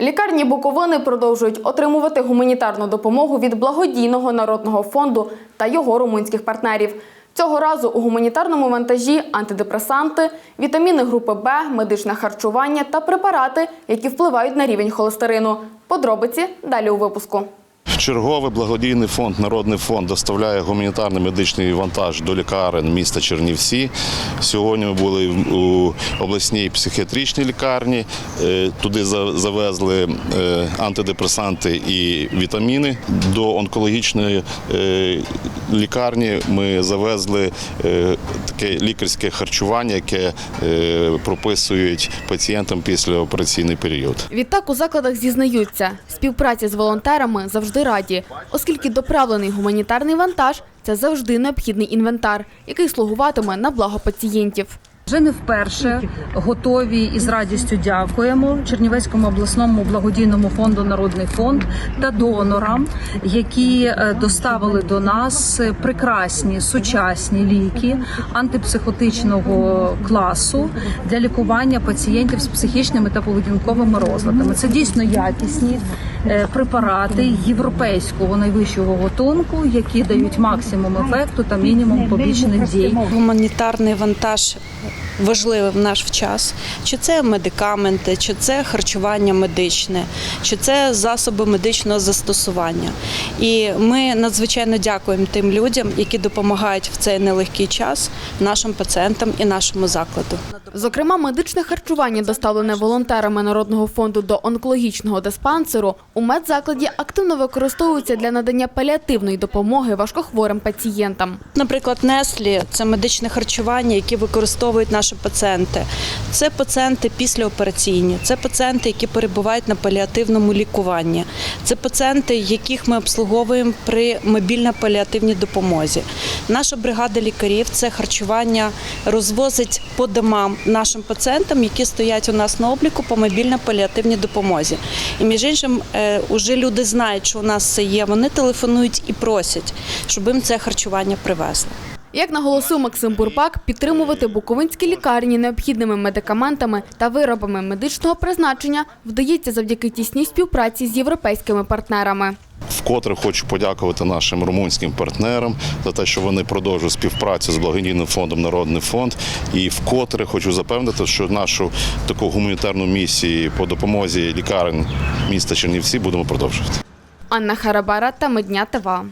Лікарні Буковини продовжують отримувати гуманітарну допомогу від благодійного народного фонду та його румунських партнерів. Цього разу у гуманітарному вантажі антидепресанти, вітаміни групи Б, медичне харчування та препарати, які впливають на рівень холестерину. Подробиці далі у випуску. Черговий благодійний фонд Народний фонд доставляє гуманітарний медичний вантаж до лікарень міста Чернівці. Сьогодні ми були у обласній психіатричній лікарні. Е, Туди завезли е, антидепресанти і вітаміни. До онкологічної е, лікарні ми завезли таке лікарське харчування, яке прописують пацієнтам після операційний період. Відтак у закладах зізнаються, співпраці з волонтерами завжди раді, оскільки доправлений гуманітарний вантаж це завжди необхідний інвентар, який слугуватиме на благо пацієнтів. Вже не вперше готові і з радістю дякуємо Чернівецькому обласному благодійному фонду Народний фонд та донорам, які е, доставили до нас прекрасні сучасні ліки антипсихотичного класу для лікування пацієнтів з психічними та поведінковими розладами. Це дійсно якісні препарати європейського найвищого готунку, які дають максимум ефекту та мінімум побічних дій. Гуманітарний вантаж важливий в наш час. Чи це медикаменти, чи це харчування медичне, чи це засоби медичного застосування. І ми надзвичайно дякуємо тим людям, які допомагають в цей нелегкий час нашим пацієнтам і нашому закладу. Зокрема, медичне харчування, доставлене волонтерами Народного фонду до онкологічного диспансеру, у медзакладі активно використовується для надання паліативної допомоги важкохворим пацієнтам. Наприклад, Неслі це медичне харчування, яке використовують наші пацієнти. Це пацієнти післяопераційні, це пацієнти, які перебувають на паліативному лікуванні. Це пацієнти, яких ми обслуговуємо при мобільно-паліативній допомозі. Наша бригада лікарів це харчування розвозить по домам нашим пацієнтам, які стоять у нас на обліку по мобільно-паліативній допомозі. І між іншим, е, уже люди знають, що у нас це є. Вони телефонують і просять, щоб їм це харчування привезли. Як наголосив Максим Бурбак, підтримувати буковинські лікарні необхідними медикаментами та виробами медичного призначення вдається завдяки тісній співпраці з європейськими партнерами. Вкотре хочу подякувати нашим румунським партнерам за те, що вони продовжують співпрацю з благодійним фондом Народний фонд. І вкотре хочу запевнити, що нашу таку гуманітарну місію по допомозі лікарень міста Чернівці будемо продовжувати. Анна Харабара та Медня ТВА.